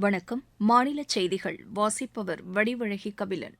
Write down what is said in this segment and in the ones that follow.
வணக்கம். மாநில செய்திகள். வாசிப்பவர் வடிவழகி கபிலன்.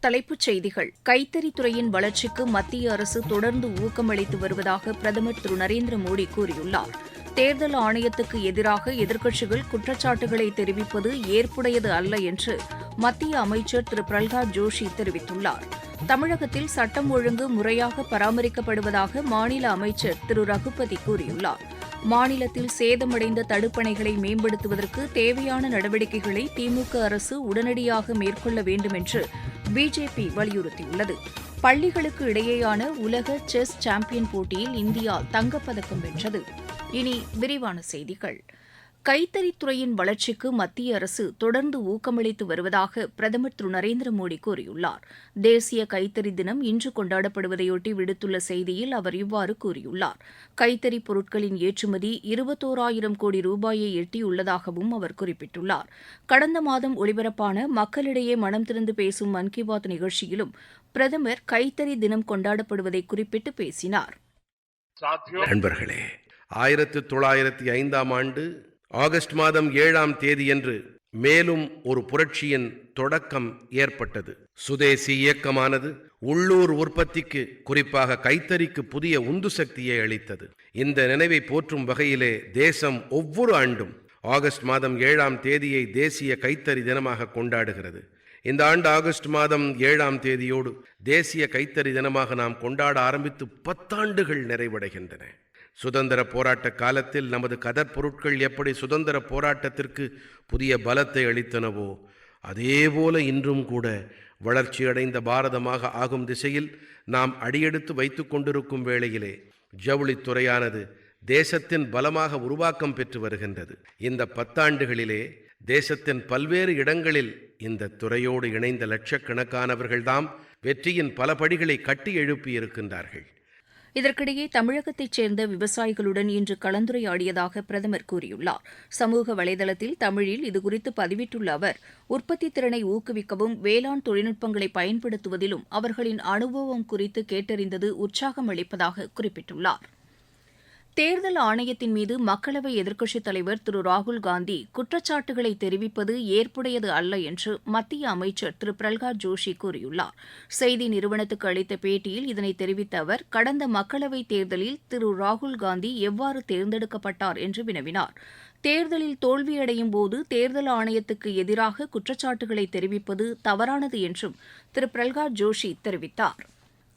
தலைப்புச் செய்திகள். கைத்தறித்துறையின் வளர்ச்சிக்கு மத்திய அரசு தொடர்ந்து ஊக்கமளித்து வருவதாக பிரதமர் திரு நரேந்திர மோடி கூறியுள்ளார். தேர்தல் ஆணையத்துக்கு எதிராக எதிர்க்கட்சிகள் குற்றச்சாட்டுகளை தெரிவிப்பது ஏற்புடையது அல்ல என்று மத்திய அமைச்சர் திரு பிரல்ஹாத் ஜோஷி தெரிவித்துள்ளார். தமிழகத்தில் சட்டம் ஒழுங்கு முறையாக பராமரிக்கப்படுவதாக மாநில அமைச்சர் திரு. ரகுபதி கூறியுள்ளார். மாநிலத்தில் சேதமடைந்த தடுப்பணைகளை மேம்படுத்துவதற்கு தேவையான நடவடிக்கைகளை திமுக அரசு உடனடியாக மேற்கொள்ள வேண்டும் என்று பிஜேபி வலியுறுத்தியுள்ளது. பள்ளிகளுக்கு இடையேயான உலக செஸ் சாம்பியன் போட்டியில் இந்தியா தங்கப்பதக்கம் வென்றது. இனி விரிவான செய்திகள். கைத்தறித்துறையின் வளர்ச்சிக்கு மத்திய அரசு தொடர்ந்து ஊக்கமளித்து வருவதாக பிரதமர் திரு. நரேந்திர மோடி கூறியுள்ளார். தேசிய கைத்தறி தினம் இன்று கொண்டாடப்படுவதையொட்டி விடுத்துள்ள செய்தியில் அவர் இவ்வாறு கூறியுள்ளார். கைத்தறி பொருட்களின் ஏற்றுமதி இருபத்தோராயிரம் கோடி ரூபாயை எட்டியுள்ளதாகவும் அவர் குறிப்பிட்டுள்ளார். கடந்த மாதம் ஒலிபரப்பான மக்களிடையே மனம் திறந்து பேசும் மன் கி பாத் நிகழ்ச்சியிலும் பிரதமர் கைத்தறி தினம் கொண்டாடப்படுவதை குறிப்பிட்டு பேசினார். நண்பர்களே ஆயிரத்து தொள்ளாயிரத்தி ஐந்தாம் ஆண்டு ஆகஸ்ட் மாதம் ஏழாம் தேதியன்று மேலும் ஒரு புரட்சியின் தொடக்கம் ஏற்பட்டது. சுதேசி இயக்கமானது உள்ளூர் உற்பத்திக்கு குறிப்பாக கைத்தறிக்கு புதிய உந்து சக்தியை அளித்தது. இந்த நினைவை போற்றும் வகையிலே தேசம் ஒவ்வொரு ஆண்டும் ஆகஸ்ட் மாதம் ஏழாம் தேதியை தேசிய கைத்தறி தினமாக கொண்டாடுகிறது. இந்த ஆண்டு ஆகஸ்ட் மாதம் ஏழாம் தேதியோடு தேசிய கைத்தறி தினமாக நாம் கொண்டாட ஆரம்பித்து பத்தாண்டுகள் நிறைவடைகின்றன. சுதந்திர போராட்ட காலத்தில் நமது கதற்பொருட்கள் எப்படி சுதந்திர போராட்டத்திற்கு புதிய பலத்தை அளித்தனவோ அதேபோல இன்றும் கூட வளர்ச்சியடைந்த பாரதமாக ஆகும் திசையில் நாம் அடியெடுத்து வைத்து கொண்டிருக்கும் வேளையிலே ஜவுளித்துறையானது தேசத்தின் பலமாக உருவாக்கம் பெற்று வருகின்றது. இந்த பத்தாண்டுகளிலே தேசத்தின் பல்வேறு இடங்களில் இந்த துறையோடு இணைந்த லட்சக்கணக்கானவர்கள்தாம் வெற்றியின் பல படிகளை கட்டி எழுப்பியிருக்கின்றார்கள். இதற்கிடையே தமிழகத்தைச் சேர்ந்த விவசாயிகளுடன் இன்று கலந்துரையாடியதாக பிரதமர் கூறியுள்ளார். சமூக வலைதளத்தில் தமிழில் இதுகுறித்து பதிவிட்டுள்ள அவர் உற்பத்தி திறனை ஊக்குவிக்கவும் வேளாண் தொழில்நுட்பங்களை பயன்படுத்துவதிலும் அவர்களின் அனுபவம் குறித்து கேட்டறிந்தது உற்சாகம் அளிப்பதாக குறிப்பிட்டுள்ளார். தேர்தல் ஆணையத்தின் மீது மக்களவை எதிர்க்கட்சித் தலைவர் திரு. ராகுல்காந்தி குற்றச்சாட்டுகளை தெரிவிப்பது ஏற்புடையது அல்ல என்று மத்திய அமைச்சர் திரு. பிரல்காத் ஜோஷி கூறியுள்ளார். செய்தி நிறுவனத்துக்கு அளித்த பேட்டியில் இதனை தெரிவித்த அவர் கடந்த மக்களவைத் தேர்தலில் திரு. ராகுல்காந்தி எவ்வாறு தேர்ந்தெடுக்கப்பட்டார் என்று வினவினார். தேர்தலில் தோல்வியடையும் போது தேர்தல் ஆணையத்துக்கு எதிராக குற்றச்சாட்டுகளை தெரிவிப்பது தவறானது என்றும் திரு. பிரல்காத் ஜோஷி தெரிவித்தார்.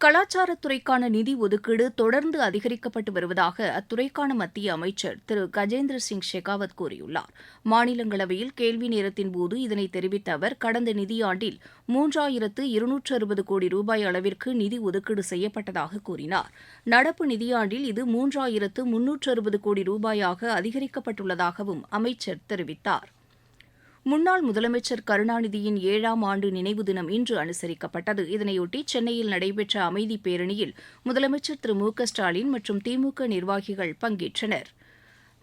கலாச்சாரத்துறைக்கான நிதி ஒதுக்கீடு தொடர்ந்து அதிகரிக்கப்பட்டு வருவதாக அத்துறைக்கான மத்திய அமைச்சர் திரு. கஜேந்திர சிங் ஷெகாவத் கூறியுள்ளார். மாநிலங்களவையில் கேள்வி நேரத்தின்போது இதனை தெரிவித்த அவர் கடந்த நிதியாண்டில் மூன்றாயிரத்து இருநூற்று அறுபது கோடி ரூபாய் அளவிற்கு நிதி ஒதுக்கீடு செய்யப்பட்டதாக கூறினார். நடப்பு நிதியாண்டில் இது மூன்றாயிரத்து முன்னூற்று அறுபது கோடி ரூபாயாக அதிகரிக்கப்பட்டுள்ளதாகவும் அமைச்சர் தெரிவித்தார். முன்னாள் முதலமைச்சர் கருணாநிதியின் ஏழாம் ஆண்டு நினைவு தினம் இன்று அனுசரிக்கப்பட்டது. இதனையொட்டி சென்னையில் நடைபெற்ற அமைதி பேரணியில் முதலமைச்சர் திரு மு க ஸ்டாலின் மற்றும் திமுக நிர்வாகிகள் பங்கேற்றனர்.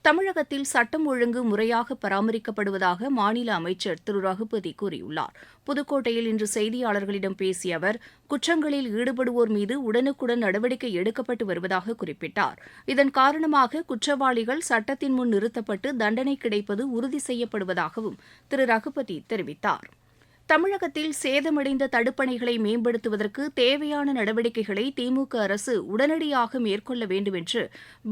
தமிழகத்தில் சட்டம் ஒழுங்கு முறையாக பராமரிக்கப்படுவதாக மாநில அமைச்சர் திரு. ரகுபதி கூறியுள்ளார். புதுக்கோட்டையில் இன்று செய்தியாளர்களிடம் பேசிய அவர் குற்றங்களில் ஈடுபடுவோர் மீது உடனுக்குடன் நடவடிக்கை எடுக்கப்பட்டு வருவதாக குறிப்பிட்டார். இதன் காரணமாக குற்றவாளிகள் சட்டத்தின் முன் நிறுத்தப்பட்டு தண்டனை கிடைப்பது உறுதி செய்யப்படுவதாகவும் திரு. ரகுபதி தெரிவித்தார். தமிழகத்தில் சேதமடைந்த தடுப்பணைகளை மேம்படுத்துவதற்கு தேவையான நடவடிக்கைகளை திமுக அரசு உடனடியாக மேற்கொள்ள வேண்டும் என்று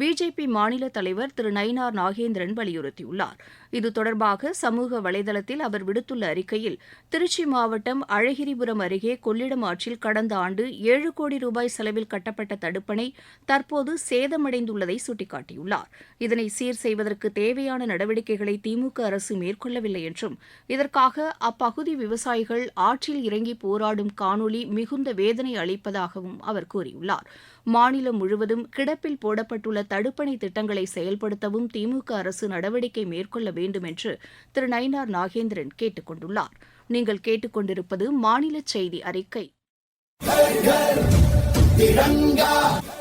பிஜேபி மாநில தலைவர் திரு நயினார் நாகேந்திரன் வலியுறுத்தியுள்ளார். இது தொடர்பாக சமூக வலைதளத்தில் அவர் விடுத்துள்ள அறிக்கையில் திருச்சி மாவட்டம் அழகிரிபுரம் அருகே கொள்ளிடம் ஆற்றில் கடந்த ஆண்டு ஏழு கோடி ரூபாய் செலவில் கட்டப்பட்ட தடுப்பணை தற்போது சேதமடைந்துள்ளதை சுட்டிக்காட்டியுள்ளார். இதனை சீர் செய்வதற்கு தேவையான நடவடிக்கைகளை திமுக அரசு மேற்கொள்ளவில்லை என்றும் இதற்காக அப்பகுதி விவசாயிகள் ஆற்றில் இறங்கி போராடும் காணொலி மிகுந்த வேதனை அளிப்பதாகவும் அவர் கூறியுள்ளார். மாநிலம் முழுவதும் கிடப்பில் போடப்பட்டுள்ள தடுப்பணை திட்டங்களை செயல்படுத்தவும் திமுக அரசு நடவடிக்கை மேற்கொள்ள வேண்டும் என்று திரு நயினார் நாகேந்திரன் கேட்டுக் கொண்டுள்ளார். நீங்கள் கேட்டுக்கொண்டிருப்பது மாநில செய்தி அறிக்கை.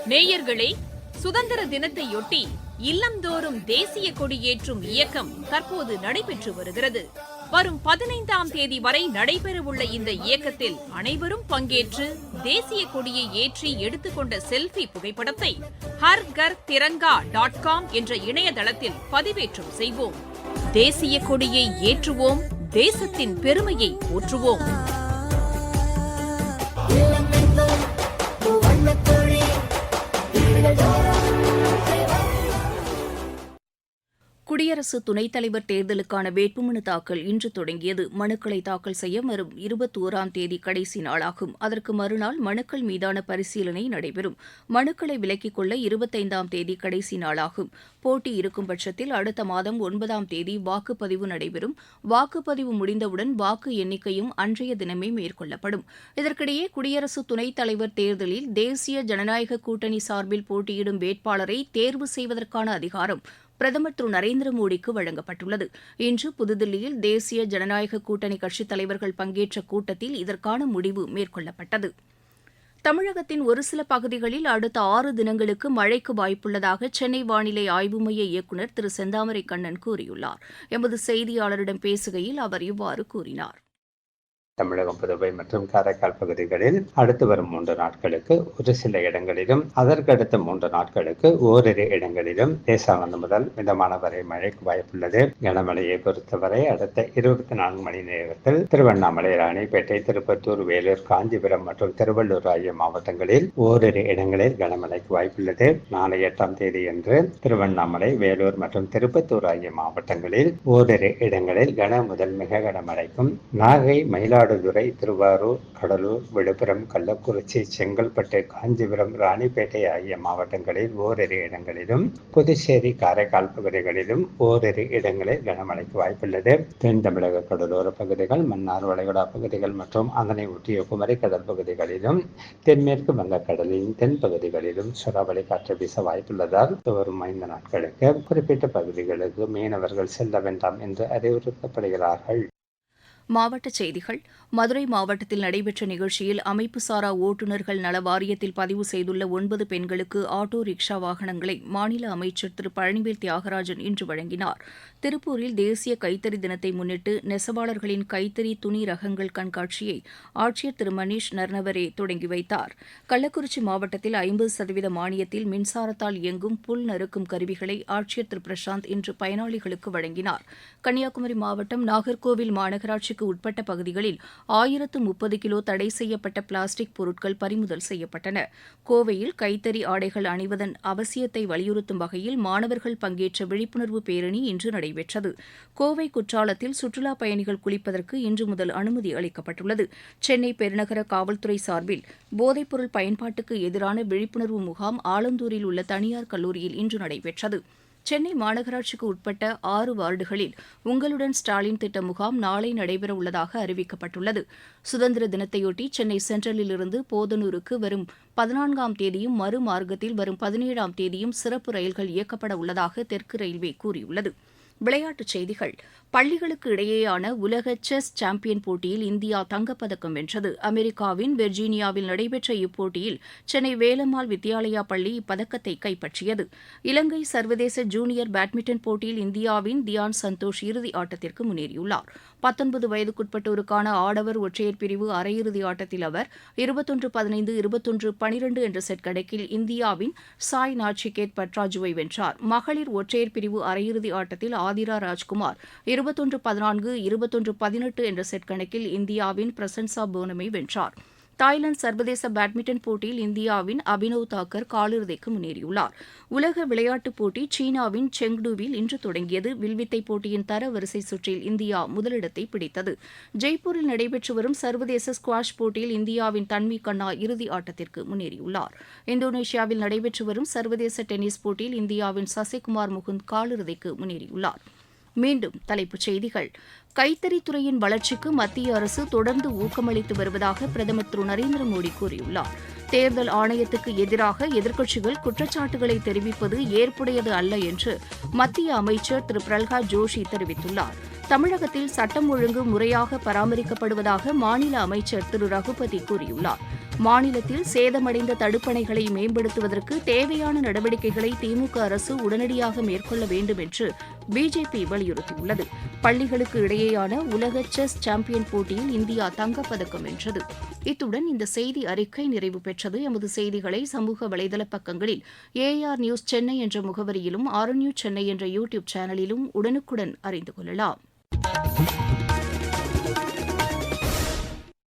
நேயர்களே சுதந்திர தினத்தையொட்டி இல்லந்தோறும் தேசிய கொடி ஏற்றும் இயக்கம் தற்போது நடைபெற்று வருகிறது. வரும் பதினைந்தாம் தேதி வரை நடைபெறவுள்ள இந்த இயக்கத்தில் அனைவரும் பங்கேற்று தேசிய கொடியை ஏற்றி எடுத்துக்கொண்ட செல்ஃபி புகைப்படத்தை ஹர் கர் திரங்கா டாட் காம் என்ற இணையதளத்தில் பதிவேற்றம் செய்வோம். தேசிய கொடியை ஏற்றுவோம் தேசத்தின் பெருமையை போற்றுவோம். குடியரசு துணைத் தலைவர் தேர்தலுக்கான வேட்புமனு தாக்கல் இன்று தொடங்கியது. மனுக்களை தாக்கல் செய்ய வரும் இருபத்தோராம் தேதி கடைசி நாளாகும். அதற்கு மறுநாள் மனுக்கள் மீதான பரிசீலனை நடைபெறும். மனுக்களை விலக்கிக் கொள்ள இருபத்தைந்தாம் தேதி கடைசி நாளாகும். போட்டி இருக்கும் பட்சத்தில் அடுத்த மாதம் ஒன்பதாம் தேதி வாக்குப்பதிவு நடைபெறும். வாக்குப்பதிவு முடிந்தவுடன் வாக்கு எண்ணிக்கையும் அன்றைய தினமே மேற்கொள்ளப்படும். இதற்கிடையே குடியரசு துணைத் தலைவர் தேர்தலில் தேசிய ஜனநாயக கூட்டணி சார்பில் போட்டியிடும் வேட்பாளரை தேர்வு செய்வதற்கான அதிகாரம் பிரதமர் திரு நரேந்திர மோடிக்கு வழங்கப்பட்டுள்ளது. இன்று புதுதில்லியில் தேசிய ஜனநாயக கூட்டணி கட்சித் தலைவர்கள் பங்கேற்ற கூட்டத்தில் இதற்கான முடிவு மேற்கொள்ளப்பட்டது. தமிழகத்தின் ஒரு சில பகுதிகளில் அடுத்த ஆறு தினங்களுக்கு மழைக்கு வாய்ப்புள்ளதாக சென்னை வானிலை ஆய்வு மைய இயக்குநர் திரு செந்தாமரை கண்ணன் கூறியுள்ளார். எமது செய்தியாளரிடம் பேசுகையில் அவர் இவ்வாறு கூறினார். தமிழகம் புதுவை மற்றும் காரைக்கால் பகுதிகளில் அடுத்து வரும் மூன்று நாட்களுக்கு ஒரு சில இடங்களிலும் அதற்கடுத்த மூன்று நாட்களுக்கு ஓரிரு இடங்களிலும் லேசானது முதல் மிதமான வரை மழைக்கு வாய்ப்புள்ளது. கனமழையை பொறுத்தவரை அடுத்த இருபத்தி நான்கு மணி நேரத்தில் திருவண்ணாமலை ராணிப்பேட்டை திருப்பத்தூர் வேலூர் காஞ்சிபுரம் மற்றும் திருவள்ளூர் ஆகிய மாவட்டங்களில் ஓரிரு இடங்களில் கனமழைக்கு வாய்ப்புள்ளது. நாளை எட்டாம் தேதி அன்று திருவண்ணாமலை வேலூர் மற்றும் திருப்பத்தூர் ஆகிய மாவட்டங்களில் ஓரிரு இடங்களில் கன முதல் மிக கனமழைக்கும் நாகை மயிலாடு மயிலாடுதுறை திருவாரூர் கடலூர் விழுப்புரம் கள்ளக்குறிச்சி செங்கல்பட்டு காஞ்சிபுரம் ராணிப்பேட்டை ஆகிய மாவட்டங்களில் ஓரிரு இடங்களிலும் புதுச்சேரி காரைக்கால் பகுதிகளிலும் ஓரிரு இடங்களில் கனமழைக்கு வாய்ப்புள்ளது. தென் தமிழக கடலோர பகுதிகள் மன்னார் வளைகுடா பகுதிகள் மற்றும் அதனை ஒட்டிய குமரி கடல் பகுதிகளிலும் தென்மேற்கு வங்கக்கடலின் தென் பகுதிகளிலும் சுறாவளி காற்று வீச வாய்ப்புள்ளதால் வரும் ஐந்து நாட்களுக்கு குறிப்பிட்ட பகுதிகளுக்கு மீனவர்கள் செல்ல வேண்டாம் என்று அறிவுறுத்தப்படுகிறார்கள். மாவட்டச் செய்திகள். மதுரை மாவட்டத்தில் நடைபெற்ற நிகழ்ச்சியில் அமைப்புசாரா ஓட்டுநர்கள் நல வாரியத்தில் பதிவு செய்துள்ள ஒன்பது பெண்களுக்கு ஆட்டோ ரிக்ஷா வாகனங்களை மாநில அமைச்சர் திரு. பழனிவேல் தியாகராஜன் இன்று வழங்கினார். திருப்பூரில் தேசிய கைத்தறி தினத்தை முன்னிட்டு நெசவாளர்களின் கைத்தறி துணி ரகங்கள் கண்காட்சியை ஆட்சியர் திரு. மணீஷ் நர்னவரே தொடங்கி வைத்தார். கள்ளக்குறிச்சி மாவட்டத்தில் ஐம்பது சதவீத மானியத்தில் மின்சாரத்தால் இயங்கும் புல் நறுக்கும் கருவிகளை ஆட்சியர் திரு. பிரசாந்த் இன்று பயனாளிகளுக்கு வழங்கினார். கன்னியாகுமரி மாவட்டம் நாகர்கோவில் மாநகராட்சி மாநகராட்சிக்கு உட்பட்ட பகுதிகளில் ஆயிரத்து முப்பது கிலோ தடை செய்யப்பட்ட பிளாஸ்டிக் பொருட்கள் பறிமுதல் செய்யப்பட்டன. கோவையில் கைத்தறி ஆடைகள் அணிவதன் அவசியத்தை வலியுறுத்தும் வகையில் மாணவர்கள் பங்கேற்ற விழிப்புணர்வு பேரணி இன்று நடைபெற்றது. கோவை குற்றாலத்தில் சுற்றுலாப் பயணிகள் குளிப்பதற்கு இன்று முதல் அனுமதி அளிக்கப்பட்டுள்ளது. சென்னை பெருநகர காவல்துறை சார்பில் போதைப்பொருள் பயன்பாட்டுக்கு எதிரான விழிப்புணர்வு முகாம் ஆலந்தூரில் உள்ள தனியார் கல்லூரியில் இன்று நடைபெற்றது. சென்னை மாநகராட்சிக்கு உட்பட்ட ஆறு வார்டுகளில் உங்களுடன் ஸ்டாலின் திட்ட முகாம் நாளை நடைபெற உள்ளதாக அறிவிக்கப்பட்டுள்ளது. சுதந்திர தினத்தையொட்டி சென்னை சென்ட்ரலில் இருந்து போதனூருக்கு வரும் பதினான்காம் தேதியும் மறுமார்க்கத்தில் வரும் பதினேழாம் தேதியும் சிறப்பு ரயில்கள் இயக்கப்பட உள்ளதாக தெற்கு ரயில்வே கூறியுள்ளது. விளையாட்டுச் செய்திகள். பள்ளிகளுக்கு இடையேயான உலக செஸ் சாம்பியன் போட்டியில் இந்தியா தங்கப்பதக்கம் வென்றது. அமெரிக்காவின் வெர்ஜீனியாவில் நடைபெற்ற இப்போட்டியில் சென்னை வேலம்மாள் வித்யாலயா பள்ளி இப்பதக்கத்தை கைப்பற்றியது. இலங்கை சர்வதேச ஜூனியர் பேட்மிண்டன் போட்டியில் இந்தியாவின் தியான் சந்தோஷ் இறுதி ஆட்டத்திற்கு முன்னேறியுள்ளார். பத்தொன்பது வயதுக்குட்பட்டோருக்கான ஆடவர் ஒற்றையர் பிரிவு அரையிறுதி ஆட்டத்தில் அவர் இருபத்தொன்று பதினைந்து இருபத்தொன்று பனிரெண்டு என்ற செட் கணக்கில் இந்தியாவின் சாய் நாச்சிகேத் பட்ராஜுவை வென்றார். மகளிர் ஒற்றையர் பிரிவு அரையிறுதி ஆட்டத்தில் ஆதிரா ராஜ்குமார். இருபத்தொன்று பதினான்கு இருபத்தொன்று பதினெட்டு என்ற செட் கணக்கில் இந்தியாவின் பிரசன்சா போனமை வென்றார். தாய்லாந்து சர்வதேச பேட்மிண்டன் போட்டியில் இந்தியாவின் அபினவ் தாக்கர் காலிறுதிக்கு முன்னேறியுள்ளார். உலக விளையாட்டுப் போட்டி சீனாவின் செங்டுவில் இன்று தொடங்கியது. வில்வித்தை போட்டியின் தரவரிசை சுற்றில் இந்தியா முதலிடத்தை பிடித்தது. ஜெய்ப்பூரில் நடைபெற்று வரும் சர்வதேச ஸ்குவாஷ் போட்டியில் இந்தியாவின் தன்வி கண்ணா இறுதி ஆட்டத்திற்கு முன்னேறியுள்ளார். இந்தோனேஷியாவில் நடைபெற்று வரும் சர்வதேச டென்னிஸ் போட்டியில் இந்தியாவின் சசிகுமார் முகுந்த் காலிறுதிக்கு முன்னேறியுள்ளார். மீண்டும் தலைப்புச் செய்திகள். கைத்தறித்துறையின் வளர்ச்சிக்கு மத்திய அரசு தொடர்ந்து ஊக்கமளித்து வருவதாக பிரதமர் திரு நரேந்திர மோடி கூறியுள்ளார். தேர்தல் ஆணையத்துக்கு எதிராக எதிர்க்கட்சிகள் குற்றச்சாட்டுகளை தெரிவிப்பது ஏற்புடையது அல்ல என்று மத்திய அமைச்சர் திரு பிரல்ஹாத் ஜோஷி தெரிவித்துள்ளார். தமிழகத்தில் சட்டம் ஒழுங்கு முறையாக பராமரிக்கப்படுவதாக மாநில அமைச்சர் திரு ரகுபதி கூறியுள்ளார். மாநிலத்தில் சேதமடைந்த தடுப்பணைகளை மேம்படுத்துவதற்கு தேவையான நடவடிக்கைகளை திமுக அரசு உடனடியாக மேற்கொள்ள வேண்டும் என்று பிஜேபி வலியுறுத்தியுள்ளது. பள்ளிகளுக்கு இடையேயான உலக செஸ் சாம்பியன் போட்டியில் இந்தியா தங்கப்பதக்கம் வென்றது. இத்துடன் இந்த செய்தி அறிக்கை நிறைவு பெற்றது. எமது செய்திகளை சமூக வலைதள பக்கங்களில் ஏஆர் நியூஸ் சென்னை என்ற முகவரியிலும் ஆர் நியூஸ் சென்னை என்ற யூடியூப் சேனலிலும் உடனுக்குடன் அறிந்து கொள்ளலாம்.